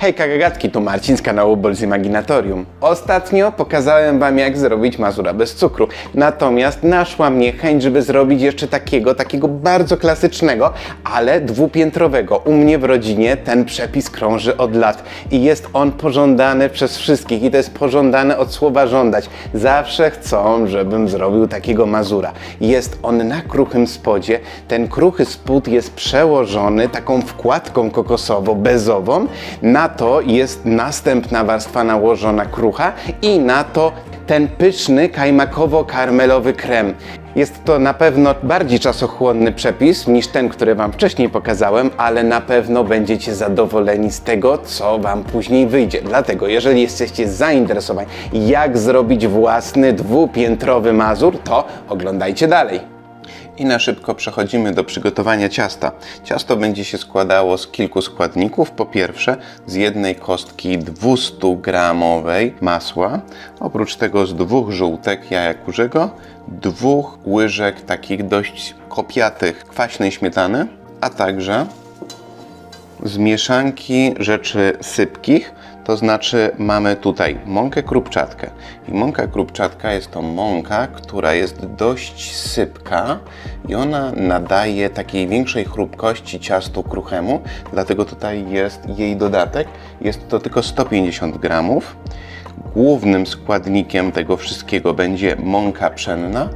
Hejka gagatki, tu Marcin z kanału Bolz Imaginatorium. Ostatnio pokazałem wam jak zrobić mazura bez cukru. Natomiast naszła mnie chęć, żeby zrobić jeszcze takiego, takiego bardzo klasycznego, ale dwupiętrowego. U mnie w rodzinie ten przepis krąży od lat i jest on pożądany przez wszystkich i to jest pożądane od słowa żądać. Zawsze chcą, żebym zrobił takiego mazura. Jest on na kruchym spodzie. Ten kruchy spód jest przełożony taką wkładką kokosowo-bezową. Na to jest następna warstwa nałożona krucha i na to ten pyszny kajmakowo-karmelowy krem. Jest to na pewno bardziej czasochłonny przepis niż ten, który Wam wcześniej pokazałem, ale na pewno będziecie zadowoleni z tego, co Wam później wyjdzie. Dlatego, jeżeli jesteście zainteresowani, jak zrobić własny dwupiętrowy mazur, to oglądajcie dalej. I na szybko przechodzimy do przygotowania ciasta. Ciasto będzie się składało z kilku składników. Po pierwsze, z jednej kostki 200 gramowej masła, oprócz tego z dwóch żółtek jaja kurzego, dwóch łyżek takich dość kopiatych kwaśnej śmietany, a także z mieszanki rzeczy sypkich, to znaczy mamy tutaj mąkę krupczatkę. I mąka krupczatka jest to mąka, która jest dość sypka i ona nadaje takiej większej chrupkości ciastu kruchemu, dlatego tutaj jest jej dodatek. Jest to tylko 150 gramów. Głównym składnikiem tego wszystkiego będzie mąka pszenna,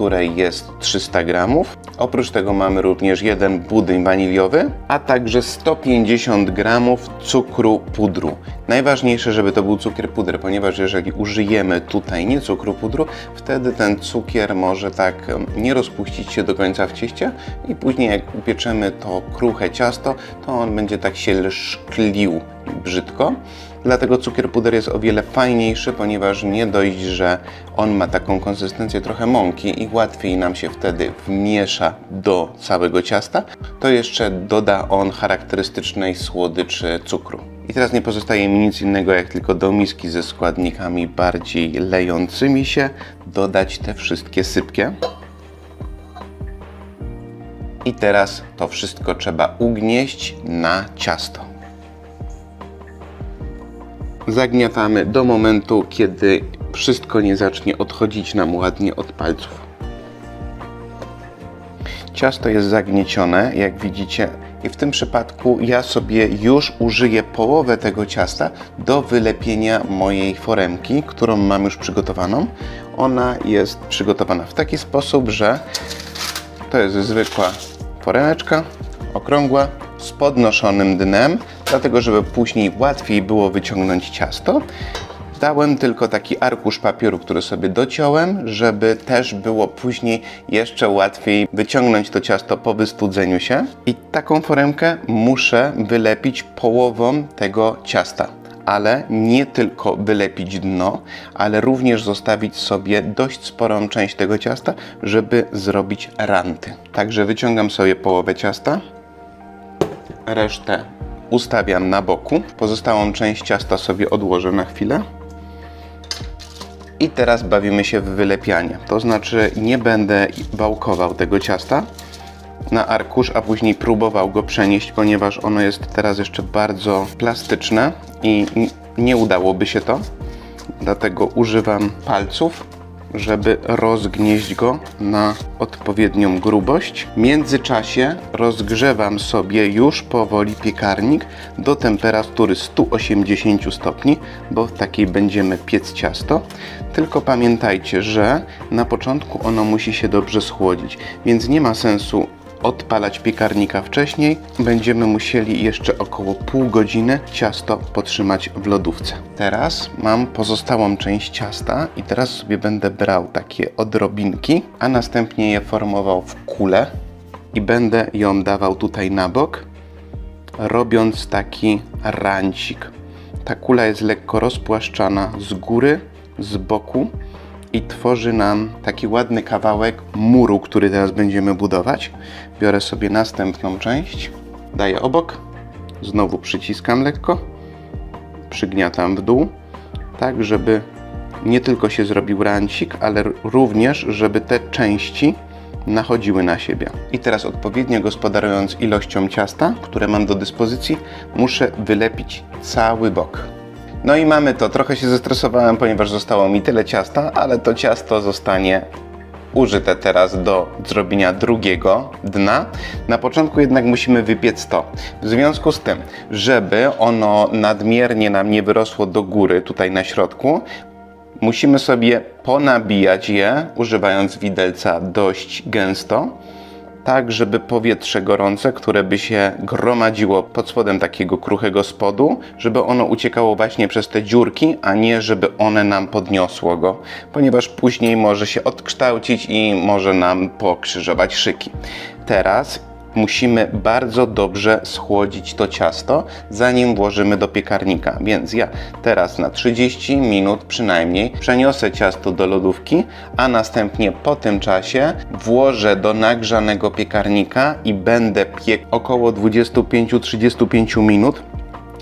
której jest 300 gramów. Oprócz tego mamy również jeden budyń waniliowy, a także 150 gramów cukru pudru. Najważniejsze, żeby to był cukier puder, ponieważ jeżeli użyjemy tutaj nie cukru pudru, wtedy ten cukier może tak nie rozpuścić się do końca w cieście i później jak upieczemy to kruche ciasto, to on będzie tak się szklił brzydko. Dlatego cukier puder jest o wiele fajniejszy, ponieważ nie dość, że on ma taką konsystencję trochę mąki i łatwiej nam się wtedy wmiesza do całego ciasta, to jeszcze doda on charakterystycznej słodyczy cukru. I teraz nie pozostaje mi nic innego, jak tylko do miski ze składnikami bardziej lejącymi się dodać te wszystkie sypkie. I teraz to wszystko trzeba ugnieść na ciasto. Zagniatamy do momentu, kiedy wszystko nie zacznie odchodzić nam ładnie od palców. Ciasto jest zagniecione, jak widzicie, i w tym przypadku ja sobie już użyję połowę tego ciasta do wylepienia mojej foremki, którą mam już przygotowaną. Ona jest przygotowana w taki sposób, że to jest zwykła foremeczka, okrągła, z podnoszonym dnem, dlatego żeby później łatwiej było wyciągnąć ciasto. Dałem tylko taki arkusz papieru, który sobie dociąłem, żeby też było później jeszcze łatwiej wyciągnąć to ciasto po wystudzeniu się. I taką foremkę muszę wylepić połową tego ciasta ale nie tylko wylepić dno, ale również zostawić sobie dość sporą część tego ciasta, żeby zrobić ranty. Także wyciągam sobie połowę ciasta, resztę ustawiam na boku, pozostałą część ciasta sobie odłożę na chwilę. I teraz bawimy się w wylepianie. To znaczy nie będę wałkował tego ciasta na arkusz, a później próbował go przenieść, ponieważ ono jest teraz jeszcze bardzo plastyczne i nie udałoby się to. Dlatego używam palców, żeby rozgnieść go na odpowiednią grubość. W międzyczasie rozgrzewam sobie już powoli piekarnik do temperatury 180 stopni, bo w takiej będziemy piec ciasto. Tylko pamiętajcie, że na początku ono musi się dobrze schłodzić, więc nie ma sensu odpalać piekarnika wcześniej, będziemy musieli jeszcze około pół godziny ciasto potrzymać w lodówce. Teraz mam pozostałą część ciasta i teraz sobie będę brał takie odrobinki, a następnie je formował w kulę i będę ją dawał tutaj na bok, robiąc taki rancik. Ta kula jest lekko rozpłaszczana z góry, z boku i tworzy nam taki ładny kawałek muru, który teraz będziemy budować. Biorę sobie następną część, daję obok, znowu przyciskam lekko, przygniatam w dół, tak żeby nie tylko się zrobił rancik, ale również żeby te części nachodziły na siebie. I teraz odpowiednio gospodarując ilością ciasta, które mam do dyspozycji, muszę wylepić cały bok. No i mamy to. Trochę się zestresowałem, ponieważ zostało mi tyle ciasta, ale to ciasto zostanie użyte teraz do zrobienia drugiego dna. Na początku jednak musimy wypiec to. W związku z tym, żeby ono nadmiernie nam nie wyrosło do góry, tutaj na środku, musimy sobie ponabijać je, używając widelca dość gęsto, tak żeby powietrze gorące, które by się gromadziło pod spodem takiego kruchego spodu, żeby ono uciekało właśnie przez te dziurki, a nie żeby one nam podniosło go, ponieważ później może się odkształcić i może nam pokrzyżować szyki. Teraz musimy bardzo dobrze schłodzić to ciasto, zanim włożymy do piekarnika. Więc ja teraz na 30 minut przynajmniej przeniosę ciasto do lodówki, a następnie po tym czasie włożę do nagrzanego piekarnika i będę piekł około 25-35 minut.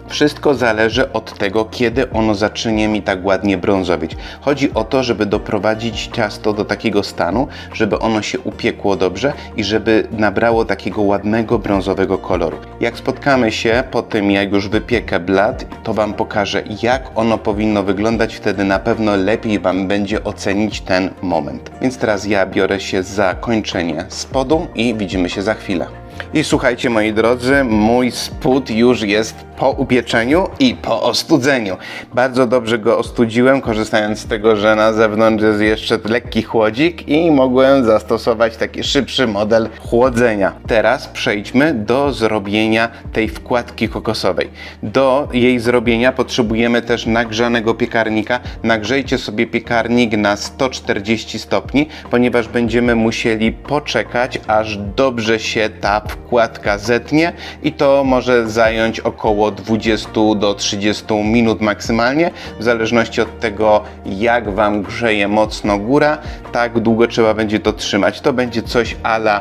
Wszystko zależy od tego, kiedy ono zacznie mi tak ładnie brązowieć. Chodzi o to, żeby doprowadzić ciasto do takiego stanu, żeby ono się upiekło dobrze i żeby nabrało takiego ładnego brązowego koloru. Jak spotkamy się po tym, jak już wypiekę blat, to Wam pokażę, jak ono powinno wyglądać. Wtedy na pewno lepiej Wam będzie ocenić ten moment. Więc teraz ja biorę się za kończenie spodu i widzimy się za chwilę. I słuchajcie moi drodzy, mój spód już jest po upieczeniu i po ostudzeniu. Bardzo dobrze go ostudziłem, korzystając z tego, że na zewnątrz jest jeszcze lekki chłodzik i mogłem zastosować taki szybszy model chłodzenia. Teraz przejdźmy do zrobienia tej wkładki kokosowej. Do jej zrobienia potrzebujemy też nagrzanego piekarnika. Nagrzejcie sobie piekarnik na 140 stopni, ponieważ będziemy musieli poczekać, aż dobrze się ta wkładka zetnie i to może zająć około 20 do 30 minut maksymalnie, w zależności od tego, jak Wam grzeje mocno góra, tak długo trzeba będzie to trzymać. To będzie coś ala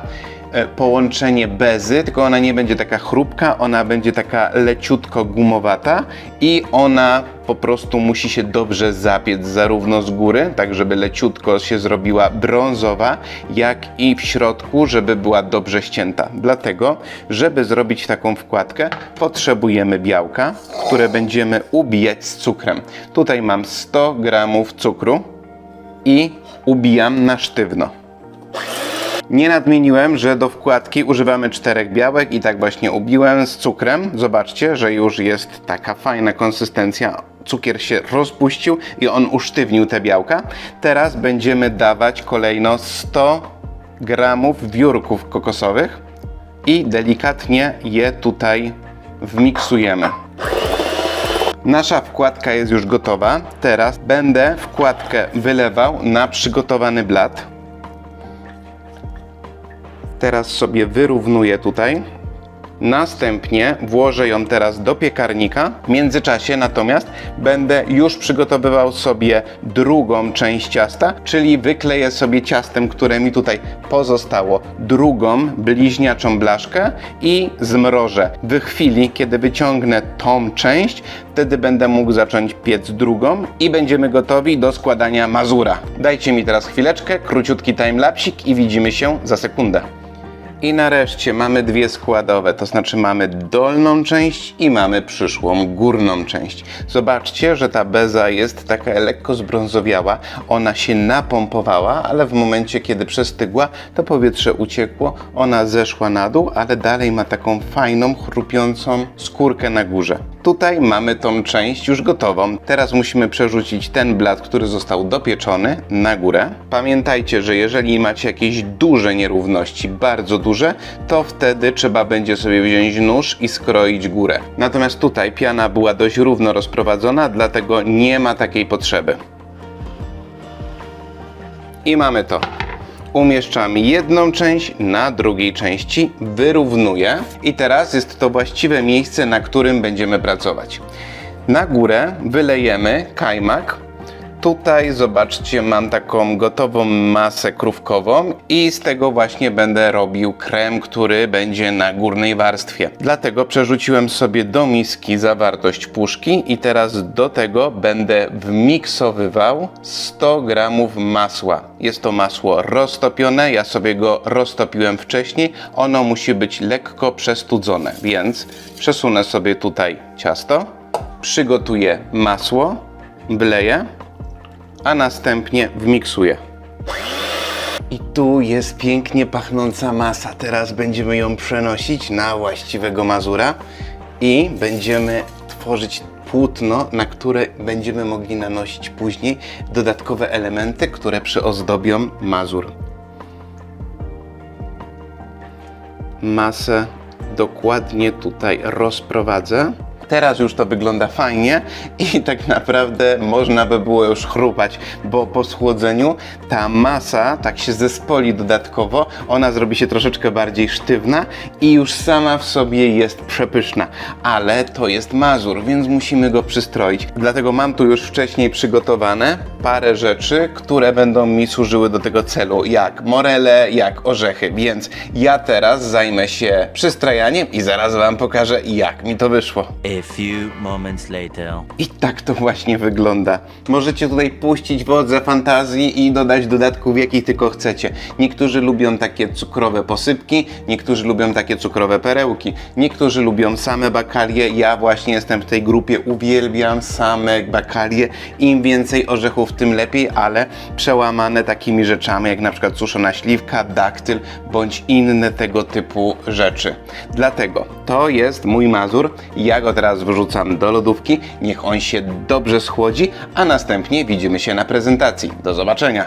połączenie bezy, tylko ona nie będzie taka chrupka, ona będzie taka leciutko gumowata i ona po prostu musi się dobrze zapiec zarówno z góry, tak żeby leciutko się zrobiła brązowa, jak i w środku, żeby była dobrze ścięta. Dlatego, żeby zrobić taką wkładkę, potrzebujemy białka, które będziemy ubijać z cukrem. Tutaj mam 100 gramów cukru i ubijam na sztywno. Nie nadmieniłem, że do wkładki używamy czterech białek i tak właśnie ubiłem z cukrem. Zobaczcie, że już jest taka fajna konsystencja. Cukier się rozpuścił i on usztywnił te białka. Teraz będziemy dawać kolejno 100 gramów wiórków kokosowych i delikatnie je tutaj wmiksujemy. Nasza wkładka jest już gotowa. Teraz będę wkładkę wylewał na przygotowany blat. Teraz sobie wyrównuję tutaj. Następnie włożę ją teraz do piekarnika. W międzyczasie natomiast będę już przygotowywał sobie drugą część ciasta, czyli wykleję sobie ciastem, które mi tutaj pozostało, drugą bliźniaczą blaszkę i zmrożę. W chwili, kiedy wyciągnę tą część, wtedy będę mógł zacząć piec drugą i będziemy gotowi do składania mazura. Dajcie mi teraz chwileczkę, króciutki timelapsik i widzimy się za sekundę. I nareszcie mamy dwie składowe, to znaczy mamy dolną część i mamy przyszłą górną część. Zobaczcie, że ta beza jest taka lekko zbrązowiała, ona się napompowała, ale w momencie, kiedy przestygła, to powietrze uciekło, ona zeszła na dół, ale dalej ma taką fajną, chrupiącą skórkę na górze. Tutaj mamy tą część już gotową. Teraz musimy przerzucić ten blat, który został dopieczony, na górę. Pamiętajcie, że jeżeli macie jakieś duże nierówności, bardzo duże, to wtedy trzeba będzie sobie wziąć nóż i skroić górę. Natomiast tutaj piana była dość równo rozprowadzona, dlatego nie ma takiej potrzeby. I mamy to. Umieszczam jedną część na drugiej części, wyrównuję i teraz jest to właściwe miejsce, na którym będziemy pracować. Na górę wylejemy kajmak. Tutaj zobaczcie, mam taką gotową masę krówkową i z tego właśnie będę robił krem, który będzie na górnej warstwie. Dlatego przerzuciłem sobie do miski zawartość puszki i teraz do tego będę wmiksowywał 100 gramów masła. Jest to masło roztopione, ja sobie go roztopiłem wcześniej. Ono musi być lekko przestudzone, więc przesunę sobie tutaj ciasto, przygotuję masło, wleję, a następnie wmiksuję. I tu jest pięknie pachnąca masa. Teraz będziemy ją przenosić na właściwego mazura i będziemy tworzyć płótno, na które będziemy mogli nanosić później dodatkowe elementy, które przyozdobią mazur. Masę dokładnie tutaj rozprowadzę. Teraz już to wygląda fajnie i tak naprawdę można by było już chrupać, bo po schłodzeniu ta masa tak się zespoli dodatkowo, ona zrobi się troszeczkę bardziej sztywna i już sama w sobie jest przepyszna, ale to jest mazur, więc musimy go przystroić. Dlatego mam tu już wcześniej przygotowane parę rzeczy, które będą mi służyły do tego celu, jak morele, jak orzechy, więc ja teraz zajmę się przystrajaniem i zaraz Wam pokażę, jak mi to wyszło. Few moments later. I tak to właśnie wygląda. Możecie tutaj puścić wodze fantazji i dodać dodatków, jakich tylko chcecie. Niektórzy lubią takie cukrowe posypki, niektórzy lubią takie cukrowe perełki, niektórzy lubią same bakalie. Ja właśnie jestem w tej grupie, uwielbiam same bakalie. Im więcej orzechów, tym lepiej, ale przełamane takimi rzeczami, jak na przykład suszona śliwka, daktyl bądź inne tego typu rzeczy. Dlatego to jest mój mazur. Ja go teraz wrzucam do lodówki, niech on się dobrze schłodzi, a następnie widzimy się na prezentacji. Do zobaczenia.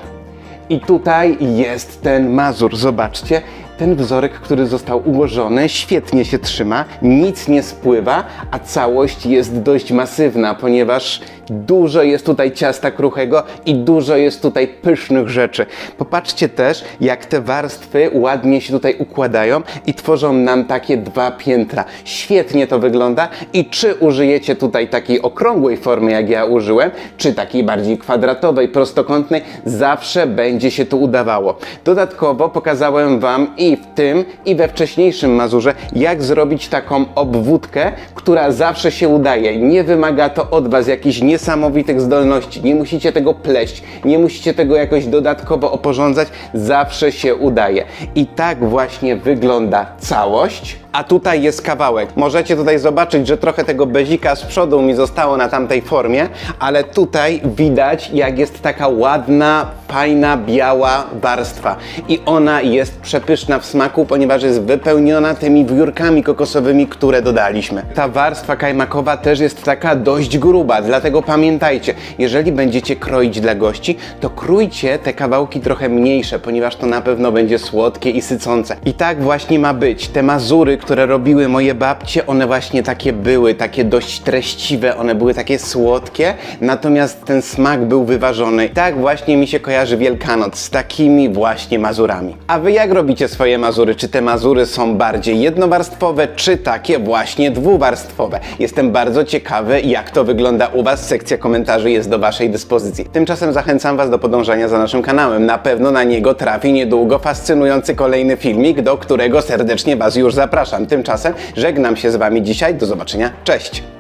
I tutaj jest ten mazur, zobaczcie. Ten wzorek, który został ułożony, świetnie się trzyma, nic nie spływa, a całość jest dość masywna, ponieważ dużo jest tutaj ciasta kruchego i dużo jest tutaj pysznych rzeczy. Popatrzcie też, jak te warstwy ładnie się tutaj układają i tworzą nam takie dwa piętra. Świetnie to wygląda i czy użyjecie tutaj takiej okrągłej formy, jak ja użyłem, czy takiej bardziej kwadratowej, prostokątnej, zawsze będzie się to udawało. Dodatkowo pokazałem Wam i w tym, i we wcześniejszym Mazurze, jak zrobić taką obwódkę, która zawsze się udaje. Nie wymaga to od Was jakichś niesamowitych zdolności. Nie musicie tego pleść, nie musicie tego jakoś dodatkowo oporządzać. Zawsze się udaje. I tak właśnie wygląda całość. A tutaj jest kawałek. Możecie tutaj zobaczyć, że trochę tego bezika z przodu mi zostało na tamtej formie, ale tutaj widać, jak jest taka ładna, fajna, biała warstwa. I ona jest przepyszna w smaku, ponieważ jest wypełniona tymi wiórkami kokosowymi, które dodaliśmy. Ta warstwa kajmakowa też jest taka dość gruba, dlatego pamiętajcie, jeżeli będziecie kroić dla gości, to krójcie te kawałki trochę mniejsze, ponieważ to na pewno będzie słodkie i sycące. I tak właśnie ma być. Te mazury, które robiły moje babcie, one właśnie takie były, takie dość treściwe, one były takie słodkie, natomiast ten smak był wyważony. Tak właśnie mi się kojarzy Wielkanoc z takimi właśnie mazurami. A wy jak robicie swoje mazury? Czy te mazury są bardziej jednowarstwowe, czy takie właśnie dwuwarstwowe? Jestem bardzo ciekawy, jak to wygląda u was. Sekcja komentarzy jest do waszej dyspozycji. Tymczasem zachęcam was do podążania za naszym kanałem. Na pewno na niego trafi niedługo fascynujący kolejny filmik, do którego serdecznie was już zapraszam. Tymczasem żegnam się z wami dzisiaj. Do zobaczenia. Cześć!